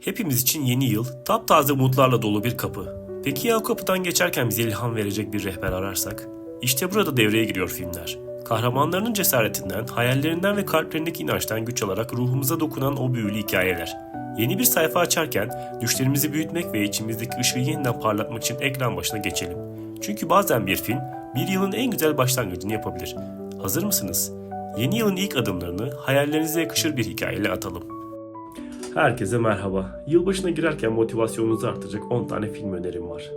Hepimiz için yeni yıl, taptaze umutlarla dolu bir kapı. Peki ya o kapıdan geçerken bize ilham verecek bir rehber ararsak? İşte burada devreye giriyor filmler. Kahramanlarının cesaretinden, hayallerinden ve kalplerindeki inançtan güç alarak ruhumuza dokunan o büyülü hikayeler. Yeni bir sayfa açarken düşlerimizi büyütmek ve içimizdeki ışığı yeniden parlatmak için ekran başına geçelim. Çünkü bazen bir film bir yılın en güzel başlangıcını yapabilir. Hazır mısınız? Yeni yılın ilk adımlarını hayallerinize yakışır bir hikayeyle atalım. Herkese merhaba. Yılbaşına girerken motivasyonunuzu artıracak 10 tane film önerim var.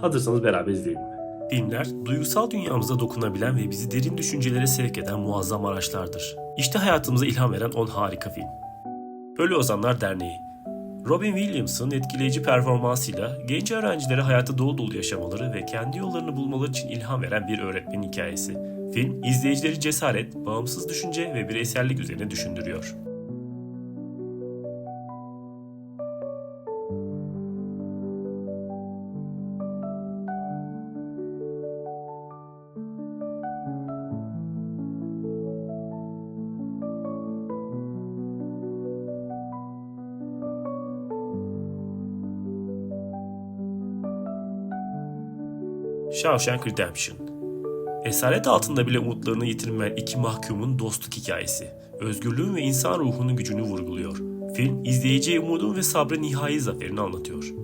Hazırsanız beraber izleyelim. Filmler, duygusal dünyamıza dokunabilen ve bizi derin düşüncelere sevk eden muazzam araçlardır. İşte hayatımıza ilham veren 10 harika film. Ölü Ozanlar Derneği Robin Williams'ın etkileyici performansıyla genç öğrencilere hayatı dolu dolu yaşamaları ve kendi yollarını bulmaları için ilham veren bir öğretmenin hikayesi. Film, izleyicileri cesaret, bağımsız düşünce ve bireysellik üzerine düşündürüyor. Shawshank Redemption Esaret altında bile umutlarını yitirmeyen iki mahkumun dostluk hikayesi. Özgürlüğün ve insan ruhunun gücünü vurguluyor. Film, izleyiciye umudun ve sabrın nihai zaferini anlatıyor.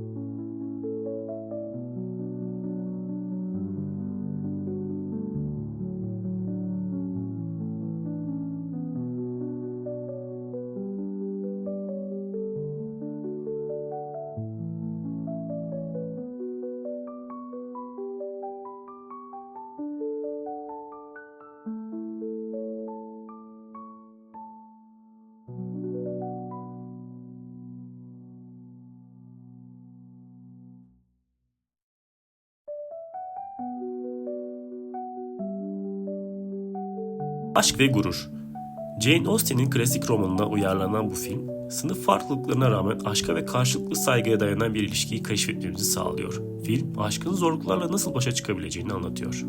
Aşk ve Gurur Jane Austen'in klasik romanına uyarlanan bu film, sınıf farklılıklarına rağmen aşka ve karşılıklı saygıya dayanan bir ilişkiyi keşfetmemizi sağlıyor. Film, aşkın zorluklarla nasıl başa çıkabileceğini anlatıyor.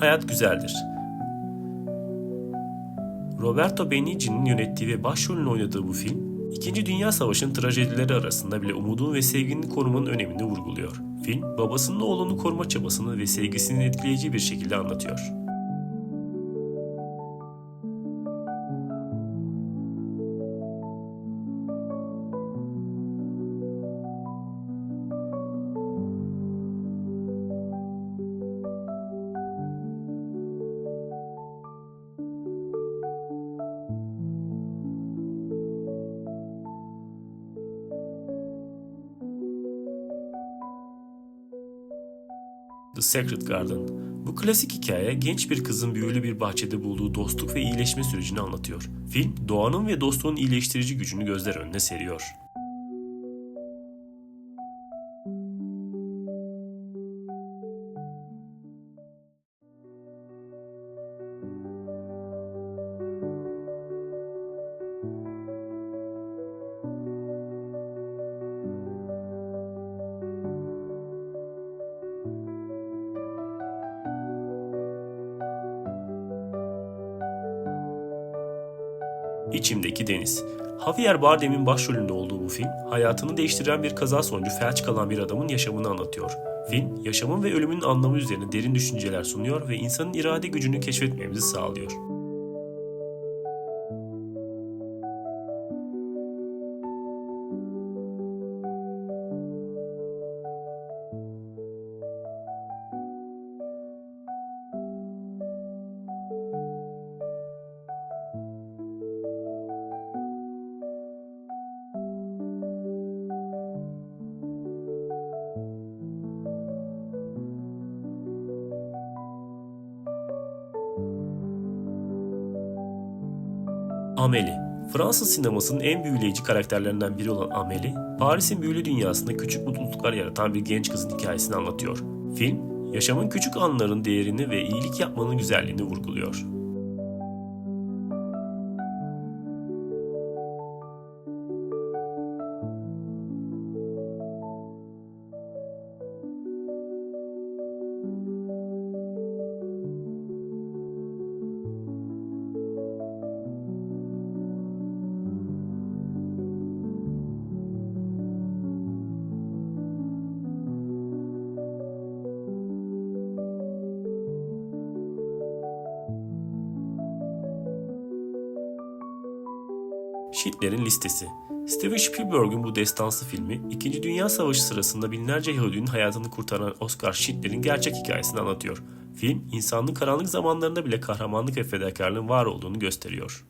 Hayat Güzeldir. Roberto Benigni'nin yönettiği ve başrolünü oynadığı bu film, İkinci Dünya Savaşı'nın trajedileri arasında bile umudun ve sevginin korumanın önemini vurguluyor. Film, babasının oğlunu koruma çabasını ve sevgisini etkileyici bir şekilde anlatıyor. The Sacred Garden. Bu klasik hikaye genç bir kızın büyülü bir bahçede bulduğu dostluk ve iyileşme sürecini anlatıyor. Film, doğanın ve dostluğun iyileştirici gücünü gözler önüne seriyor. İçimdeki Deniz. Javier Bardem'in başrolünde olduğu bu film, hayatını değiştiren bir kaza sonucu felç kalan bir adamın yaşamını anlatıyor. Film, yaşamın ve ölümün anlamı üzerine derin düşünceler sunuyor ve insanın irade gücünü keşfetmemizi sağlıyor. Amélie Fransız sinemasının en büyüleyici karakterlerinden biri olan Amélie, Paris'in büyülü dünyasında küçük mutluluklar yaratan bir genç kızın hikayesini anlatıyor. Film, yaşamın küçük anların değerini ve iyilik yapmanın güzelliğini vurguluyor. Schindler'in Listesi Steven Spielberg'ün bu destansı filmi, İkinci Dünya Savaşı sırasında binlerce Yahudinin hayatını kurtaran Oscar Schindler'in gerçek hikayesini anlatıyor. Film, insanlığın karanlık zamanlarında bile kahramanlık ve fedakarlığın var olduğunu gösteriyor.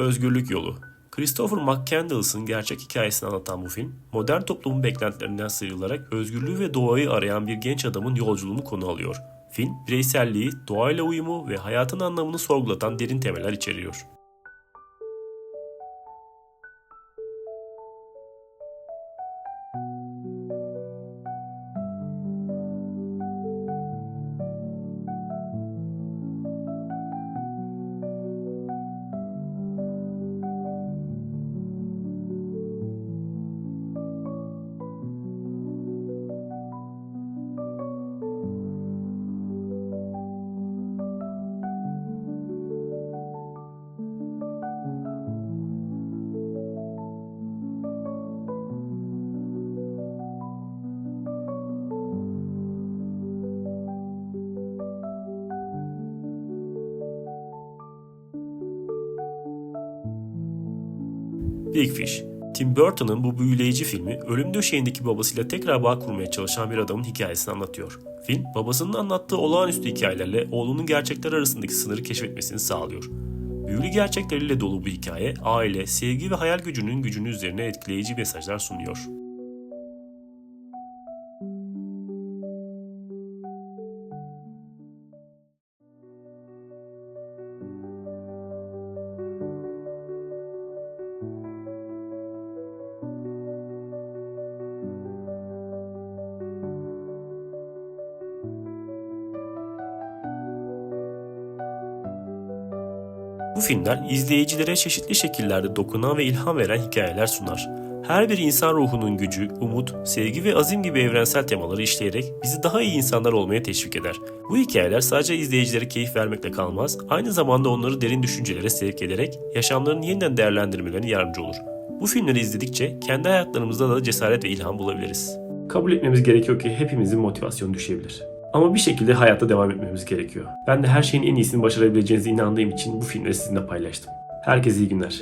Özgürlük Yolu Christopher McCandless'ın gerçek hikayesini anlatan bu film, modern toplumun beklentilerinden sıyrılarak özgürlüğü ve doğayı arayan bir genç adamın yolculuğunu konu alıyor. Film, bireyselliği, doğayla uyumu ve hayatın anlamını sorgulatan derin temeller içeriyor. Big Fish Tim Burton'ın bu büyüleyici filmi ölüm döşeğindeki babasıyla tekrar bağ kurmaya çalışan bir adamın hikayesini anlatıyor. Film, babasının anlattığı olağanüstü hikayelerle oğlunun gerçekler arasındaki sınırı keşfetmesini sağlıyor. Büyülü gerçekleriyle dolu bu hikaye, aile, sevgi ve hayal gücünün gücünü üzerine etkileyici mesajlar sunuyor. Bu filmler izleyicilere çeşitli şekillerde dokunan ve ilham veren hikayeler sunar. Her bir insan ruhunun gücü, umut, sevgi ve azim gibi evrensel temaları işleyerek bizi daha iyi insanlar olmaya teşvik eder. Bu hikayeler sadece izleyicilere keyif vermekle kalmaz, aynı zamanda onları derin düşüncelere sevk ederek yaşamlarını yeniden değerlendirmelerine yardımcı olur. Bu filmleri izledikçe kendi hayatlarımızda da cesaret ve ilham bulabiliriz. Kabul etmemiz gerekiyor ki hepimizin motivasyonu düşebilir. Ama bir şekilde hayatta devam etmemiz gerekiyor. Ben de her şeyin en iyisini başarabileceğinize inandığım için bu filmleri sizinle paylaştım. Herkese iyi günler.